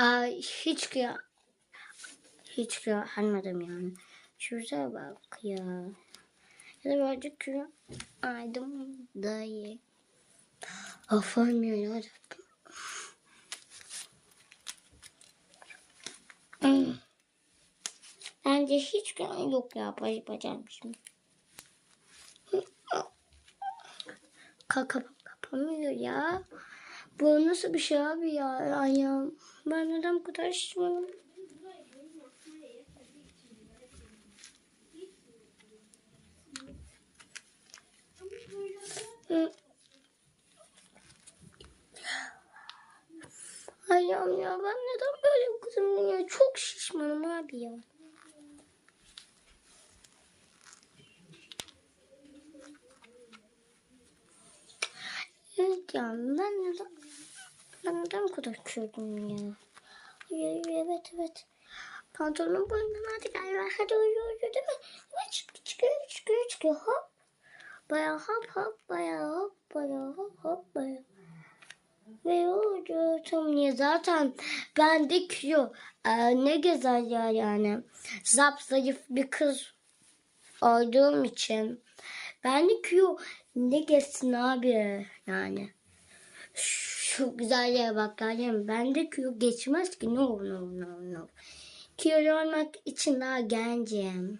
Hiç kıya hiç kıyahanmadım yani. Şuraya bak ya. Ya da birazcık kıya aydım daha iyi. Afam ya ya. Bence hiç kıya yok ya. Bacı bacarmışım. Kaka kapamıyor ya. Bu nasıl bir şey abi ya ayağım. Ben neden bu kadar şişmanım? Ayağım ya ben neden böyle kızım ya çok şişmanım abi ya. Evet ya ben neden ben neden bu kadar kürdüm ya? Ay, Evet evet. Pantolonun boyundan gel ver hadi uyu uyu değil mi? Evet çıkıyor çıkıyor çıkıyor çıkıyor hop. Baya hop hop baya hop baya hop hop baya. Ve uyudu tam niye zaten ben de kilo e, ne gezer ya yani. Zap zayıf bir kız olduğum için. Ben de kilo ne geçsin abi yani. Şu güzelliğe bak yani ben de kilo geçmez ki no no no no. Kilo olmak için daha gencim.